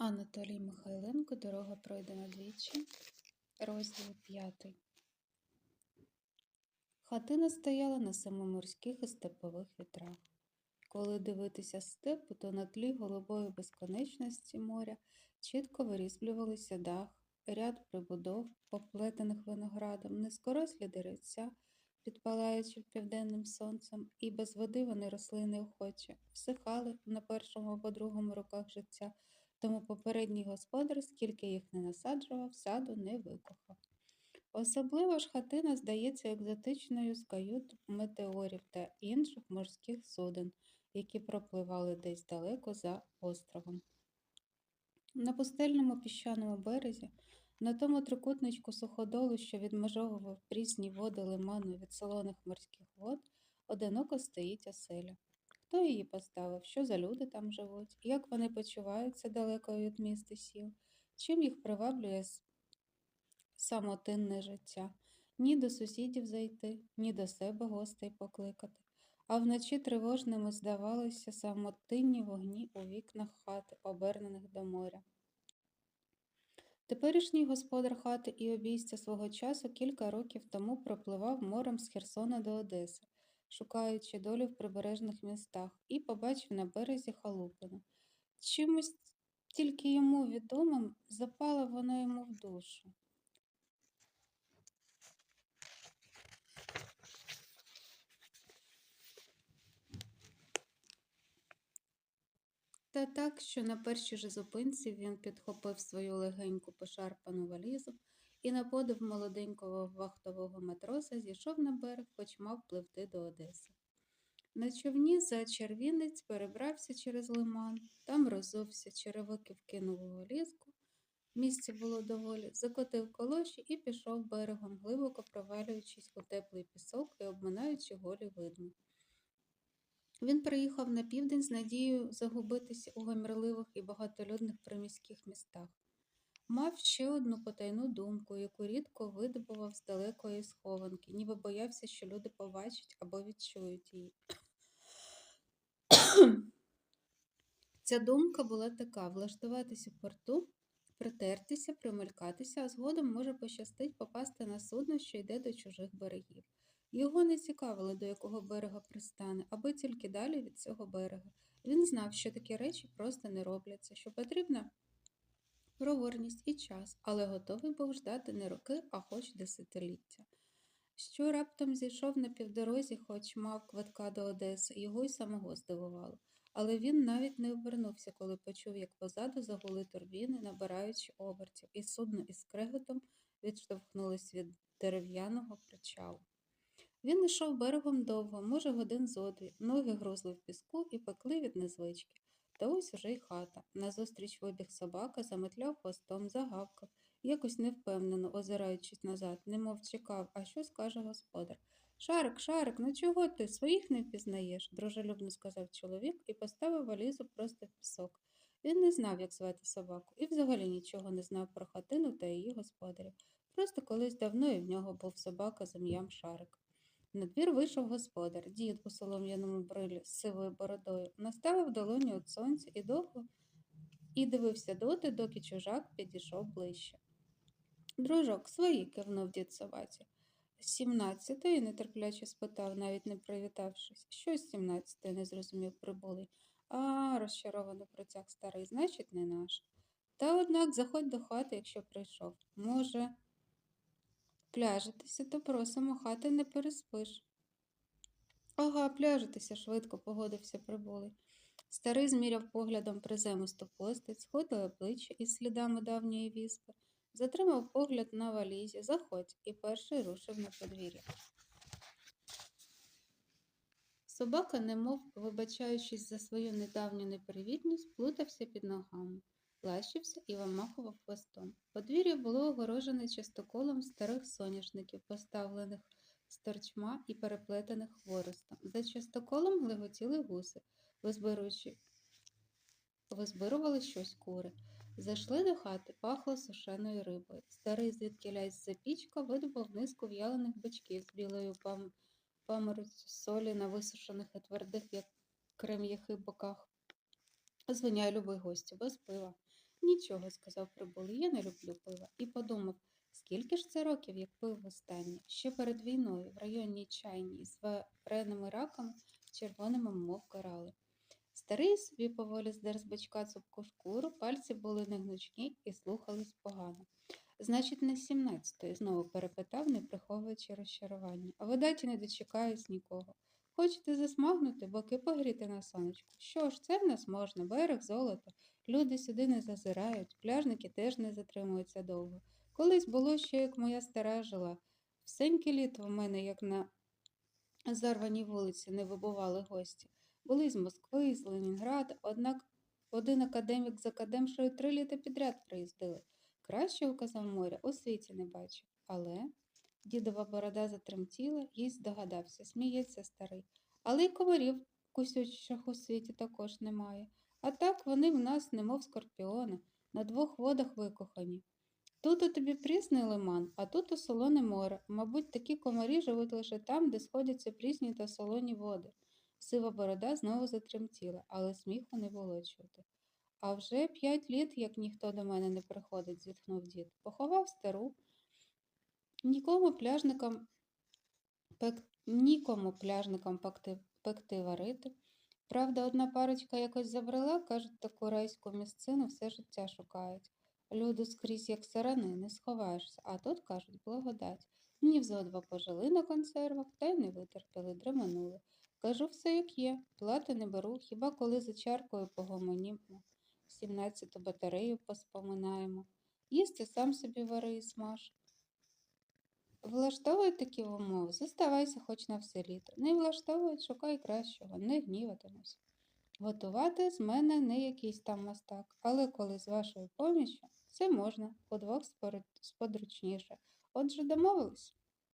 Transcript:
Анатолій Михайленко Дорога пройдена двічі. Розділ п'ятий. Хатина стояла на самоморських і степових вітрах. Коли дивитися степу, то на тлі голубої безконечності моря чітко вирізблювалися дах, ряд прибудов, оплетених виноградом, низкорослі деревця, підпалаючи південним сонцем, і без води вони росли неохоче, всихали на першому або другому роках життя, тому попередній господар, скільки їх не насаджував, саду не викохав. Особливо ж хатина здається екзотичною з кают метеорів та інших морських суден, які пропливали десь далеко за островом. На пустельному піщаному березі, на тому трикутничку суходолу, що відмежовував прісні води лиману від солоних морських вод, одиноко стоїть оселя. Хто її поставив, що за люди там живуть, як вони почуваються далеко від міста сіл, чим їх приваблює самотинне життя, ні до сусідів зайти, ні до себе гостей покликати. А вночі тривожними здавалися самотинні вогні у вікнах хати, обернених до моря. Теперішній господар хати і обійстя свого часу кілька років тому пропливав морем з Херсона до Одеси, шукаючи долю в прибережних містах, і побачив на березі халупину. Чимось тільки йому відомим запала вона йому в душу. Та так, що на першій же зупинці він підхопив свою легеньку пошарпану валізу і на подив молоденького вахтового матроса зійшов на берег, хоч мав пливти до Одеси. На човні за червінець перебрався через лиман, там розувся, черевики вкинув у валізку. Місця було доволі, закотив колоші і пішов берегом, глибоко провалюючись у теплий пісок і обминаючи голі видми. Він приїхав на південь з надією загубитися у гамірливих і багатолюдних приміських містах. Мав ще одну потайну думку, яку рідко видобував з далекої схованки, ніби боявся, що люди побачать або відчують її. Ця думка була така: влаштуватися в порту, притертися, примелькатися, а згодом може пощастить попасти на судно, що йде до чужих берегів. Його не цікавило, до якого берега пристане, аби тільки далі від цього берега. Він знав, що такі речі просто не робляться, що потрібна проворність і час, але готовий був ждати не роки, а хоч десятиліття. Що раптом зійшов на півдорозі, хоч мав квитка до Одеси, його й самого здивувало. Але він навіть не обернувся, коли почув, як позаду загули турбіни, набираючи обертів, і судно із креготом відштовхнулось від дерев'яного причалу. Він йшов берегом довго, може, годин зо ноги грузли в піску і пекли від незвички. Та ось уже й хата. Назустріч вибіг собака, заметляв хвостом, загавкав, якось невпевнено, озираючись назад, немов чекав, а що скаже господар. Шарик, Шарик, ну чого ти? Своїх не впізнаєш, дружелюбно сказав чоловік і поставив валізу просто в пісок. Він не знав, як звати собаку, і взагалі нічого не знав про хатину та її господарів. Просто колись давно і в нього був собака з ім'ям Шарик. На двір вийшов господар, дід у солом'яному брилі з сивою бородою, наставив долоні від сонця і довго і дивився доти, доки чужак підійшов ближче. Дружок, свої, кивнув дід собаці. Сімнадцятої, нетерпляче спитав, навіть не привітавшись. Що з сімнадцятої, не зрозумів прибулий. А, розчаровано протяг старий, значить, не наш. Та однак заходь до хати, якщо прийшов. Може, пляжетеся, то просимо, хати не переспиш. Ага, пляжетеся, швидко погодився прибулий. Старий зміряв поглядом приземисту постать, сходили обличчя із слідами давньої віспи, затримав погляд на валізі, заходь, і перший рушив на подвір'я. Собака, немов вибачаючись за свою недавню непривітність, плутався під ногами, лащився і вимахував хвостом. Подвір'я було огорожене частоколом старих соняшників, поставлених з торчма і переплетених хворостом. За частоколом глеготіли гуси, визбирували щось кури. Зайшли до хати, пахло сушеною рибою. Старий звідкілясь за пічка видобув низку в'ялених бичків з білою пам... паморозю солі на висушених і твердих, як крем'яхи боках. Звиняй, любий гостю, без пива. Нічого, сказав прибулий, я не люблю пива. І подумав, скільки ж це років, як пив востаннє? Ще перед війною в районній чайній з вареними раками червоними, мов корали. Старий собі поволі здер з бачка цупку шкуру, пальці були негнучкі і слухались погано. Значить, не сімнадцятої, знову перепитав, не приховуючи розчарування. А видать, не дочекаюсь нікого. Хочете засмагнути, боки погріти на сонечку? Що ж, це в нас можна, берег, золото. Люди сюди не зазирають, пляжники теж не затримуються довго. Колись було ще, як моя стара жила. Всеньке літо в мене, як на зарваній вулиці, не вибували гості. Були з Москви, з Ленінграда, однак один академік з академшою три літа підряд приїздили. Краще, указав моря, у світі не бачив. Але дідова борода затремтіла, їй здогадався, сміється старий. Але й комарів кусючих у світі також немає. А так вони в нас, немов скорпіони, на двох водах викохані. Тут у тобі прісний лиман, а тут у солоне море. Мабуть, такі комарі живуть лише там, де сходяться прісні та солоні води. Сива борода знову затремтіла, але сміху не було чути. А вже п'ять літ, як ніхто до мене не приходить, зітхнув дід. Поховав стару. Нікому пляжникам пек... нікому пляжникам пекти... пекти варити. Правда, одна парочка якось забрала, кажуть, таку райську місцину все життя шукають. Люди скрізь, як сарани, не сховаєшся, а тут, кажуть, благодать. Днів зо два пожили на консервах, та й не витерпіли, дременули. Кажу все, як є, плати не беру, хіба коли за чаркою погомонімо, сімнадцяту батарею поспоминаємо. Їсти сам собі вари і смаж. Влаштовують такі умови, зоставайся хоч на все літо. Не влаштовують, шукай кращого, не гніватимусь. Готувати з мене не якийсь там мастак, але коли з вашою поміччю, все можна, удвох сподручніше. Отже, домовились.